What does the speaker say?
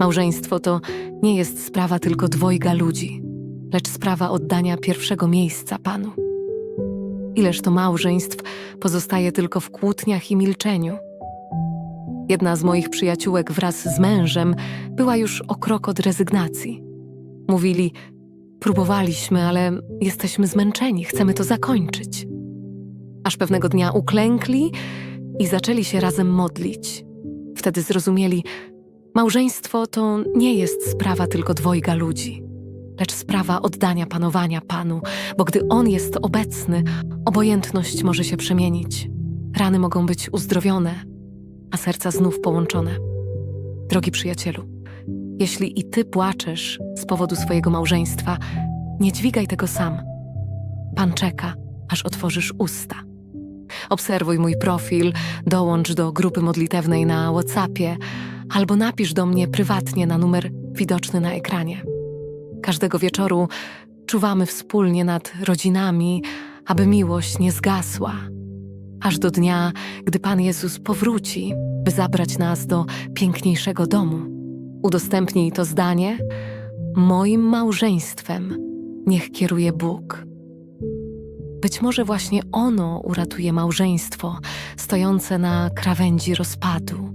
Małżeństwo to nie jest sprawa tylko dwojga ludzi, lecz sprawa oddania pierwszego miejsca Panu. Ileż to małżeństw pozostaje tylko w kłótniach i milczeniu. Jedna z moich przyjaciółek wraz z mężem była już o krok od rezygnacji. Mówili: Próbowaliśmy, ale jesteśmy zmęczeni, chcemy to zakończyć. Aż pewnego dnia uklękli i zaczęli się razem modlić. Wtedy zrozumieli, małżeństwo to nie jest sprawa tylko dwojga ludzi, lecz sprawa oddania panowania Panu, bo gdy On jest obecny, obojętność może się przemienić. Rany mogą być uzdrowione, a serca znów połączone. Drogi przyjacielu, jeśli i ty płaczesz z powodu swojego małżeństwa, nie dźwigaj tego sam. Pan czeka, aż otworzysz usta. Obserwuj mój profil, dołącz do grupy modlitewnej na WhatsAppie albo napisz do mnie prywatnie na numer widoczny na ekranie. Każdego wieczoru czuwamy wspólnie nad rodzinami, aby miłość nie zgasła, aż do dnia, gdy Pan Jezus powróci, by zabrać nas do piękniejszego domu. Udostępnij to zdanie: Moim małżeństwem niech kieruje Bóg. Być może właśnie ono uratuje małżeństwo stojące na krawędzi rozpadu.